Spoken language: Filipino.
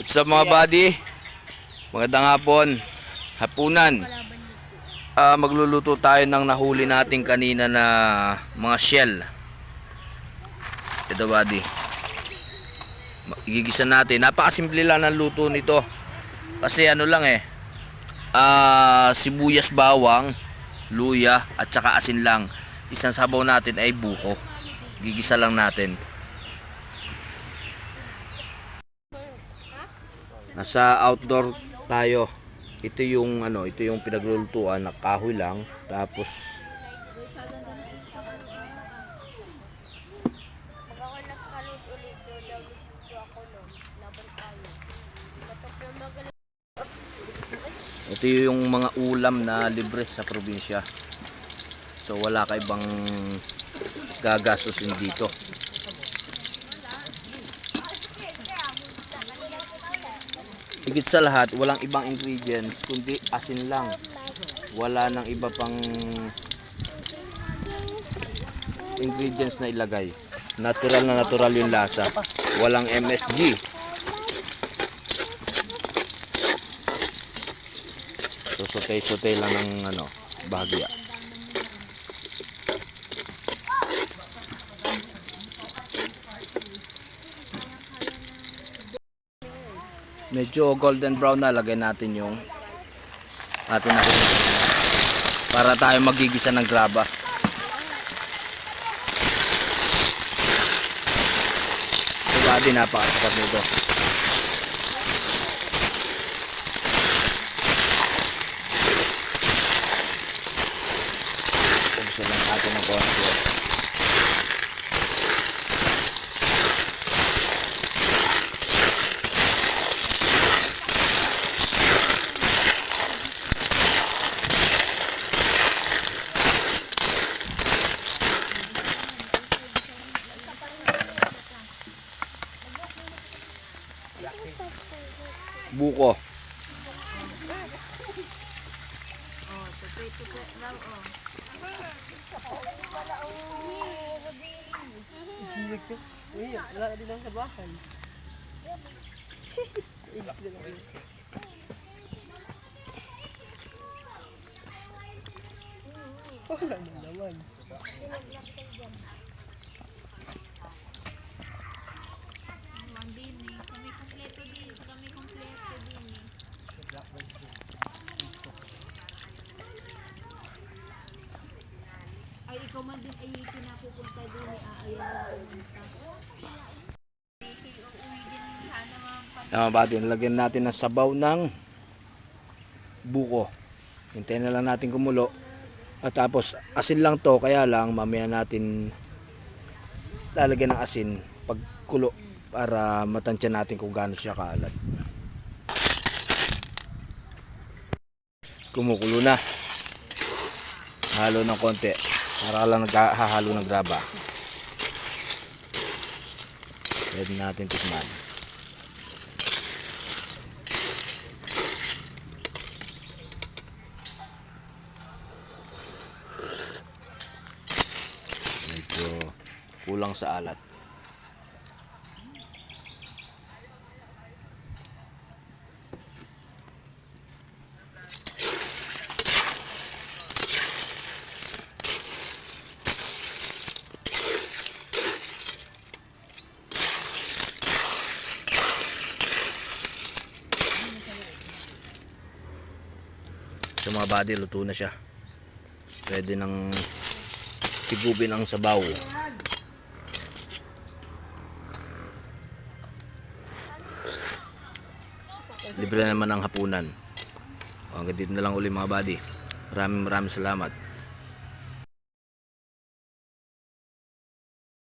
What's up mga buddy? Magandang hapon. Hapunan. Ah, magluluto tayo ng nahuli natin kanina na mga shell. Ito buddy. Igigisa natin. Napakasimple lang ng luto nito. Kasi ano lang eh. Ah, sibuyas bawang, luya at saka asin lang. Isang sabaw natin ay buko. Gigisa lang natin. Nasa outdoor tayo. Ito yung ano, ito yung pinaglulutuan na kahoy lang. Tapos ito yung mga ulam na libre sa probinsya. So wala ka ibang gagastusin dito. Higit sa lahat, walang ibang ingredients kundi asin lang. Wala nang iba pang ingredients na ilagay. Natural na natural yung lasa. Walang MSG. So sutay-sutay lang ng ano, bahagya. Medyo golden brown na lagay natin yung atin na para tayo magigisa ng graba. Diba din napakasapat nito. Gusto lang natin ng konti. Buko. Wala din lang sa bahay. Wala na naman. Ay, ikaw man din ay pinapupunta din ni Aayaw. Tama ba din? Lagyan natin ng sabaw ng buko. Hintayin na lang natin kumulo. At tapos asin lang to kaya lang mamaya natin lalagyan ng asin pag kulo para matansya natin kung gaano siya kaalat. Kumukulo na. Halo ng konti. Para lang naghahalo ng graba. Pwede natin tikman. medyo kulang sa alat. So mga buddy, luto na siya. Pwede nang higupin ang sabaw. Libre naman ang hapunan. O, Hanggang dito na lang uli mga buddy. Maraming maraming salamat.